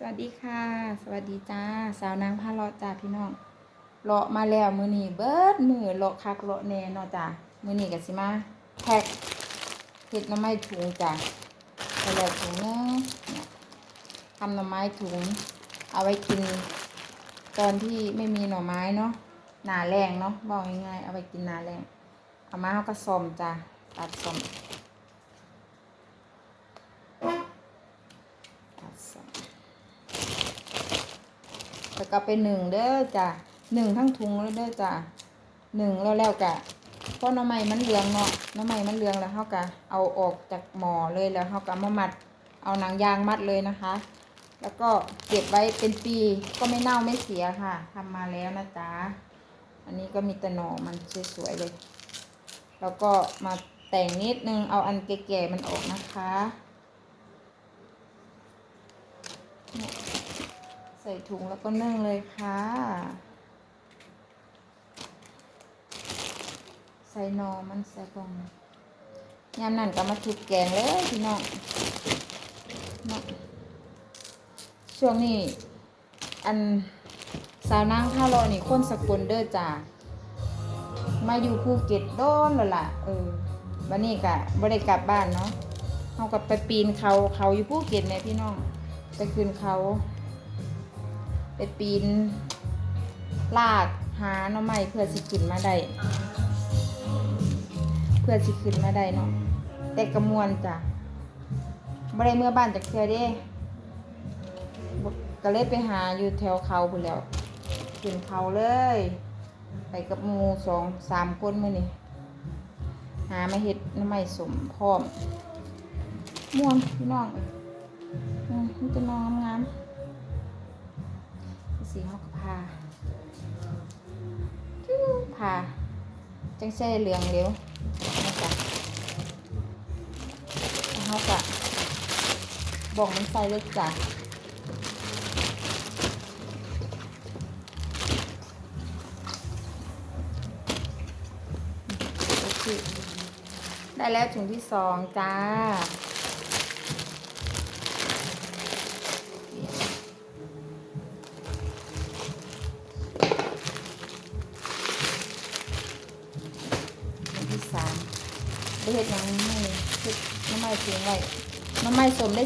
สวัสดีค่ะ สวัสดีจ้า สาวนางพาเลาะจ้าพี่น้องเลาะมาแล้วมือนี้เบิดมือเลาะคักเลาะแน่เนาะจ้ามือนี้ก็สิมาแพ็คเห็ดหน้ำไม้ถุงจ้าไปแล้วถุงนึงเนี่ยทำหน่อไม้ถุง เอาไว้กิน ตอนที่ไม่มีหน่อไม้เนาะหนาแรงเนาะบอกง่ายๆเอาไว้กินหนาแรงเอามาเอากระสอมจ้าตัดสอมตัดสอม แล้วก็ไปหนึ่งเด้อจ้ะหนึ่งทั้งถุงเลยเด้อจ้ะหนึ่งแล้วแล้วกะเพราะน้ำไม้มันเหลืองเนาะน้ำไม้มันเหลืองแล้วเขากะเอาออกจากหม้อเลยแล้วเขากะมามัด เอาหนังยางมัดเลยนะคะ แล้วก็เก็บไว้เป็นปีก็ไม่เน่าไม่เสียค่ะทำมาแล้วนะจ๊ะอันนี้ก็มีต่หนอมันสวยๆเลย แล้วก็มาแต่งนิดนึงเอาอันแก่ๆมันออกนะคะ ส่ถุงแล้วก็นึ่งเลยค่ะ ใส่นอมันใส่กล่องยามนั่นก็มาทุบแกงเลยพี่น้องเนาะช่วงนี้อันสาวนางข้าวรอนี่คนสกุลเด้อจ้ามาอยู่ภูเก็ตโดนแล้วล่ะเออวันนี้กะบ่ได้กลับบ้านเนาะเขาก็ไปปีนเขาเขาอยู่ภูเก็ตเนี่ยพี่น้องไปขึ้นเขา ไปปีนลากหาหน่อไม้เพื่อสิขึ้นมาได้เพื่อสิขึ้นมาได้เนาะแต่กระมวลจ้ะไม่ได้เมื่อบ้านจากเธอเด้ก็เลยไปหาอยู่แถวเขาไปแล้วขึ้นเขาเลย ไปกับมูสองสามคนมื่อนี่หามาเห็ดน้ำไม้สมพร้อมม่วนพี่น้องอืมมันจะนองงาม สีเขาก็พาจู้พาจังใส่เหลืองเร็วนะจ๊ะแล้วเขาก็บอกมันใส่เลยจ้ะโอเคได้แล้วถุงที่สองจ้า อันที่สามไปเห็ดหยังไม่เห็ดน้ำไม้เสียงไว้น้ำไม้สมได้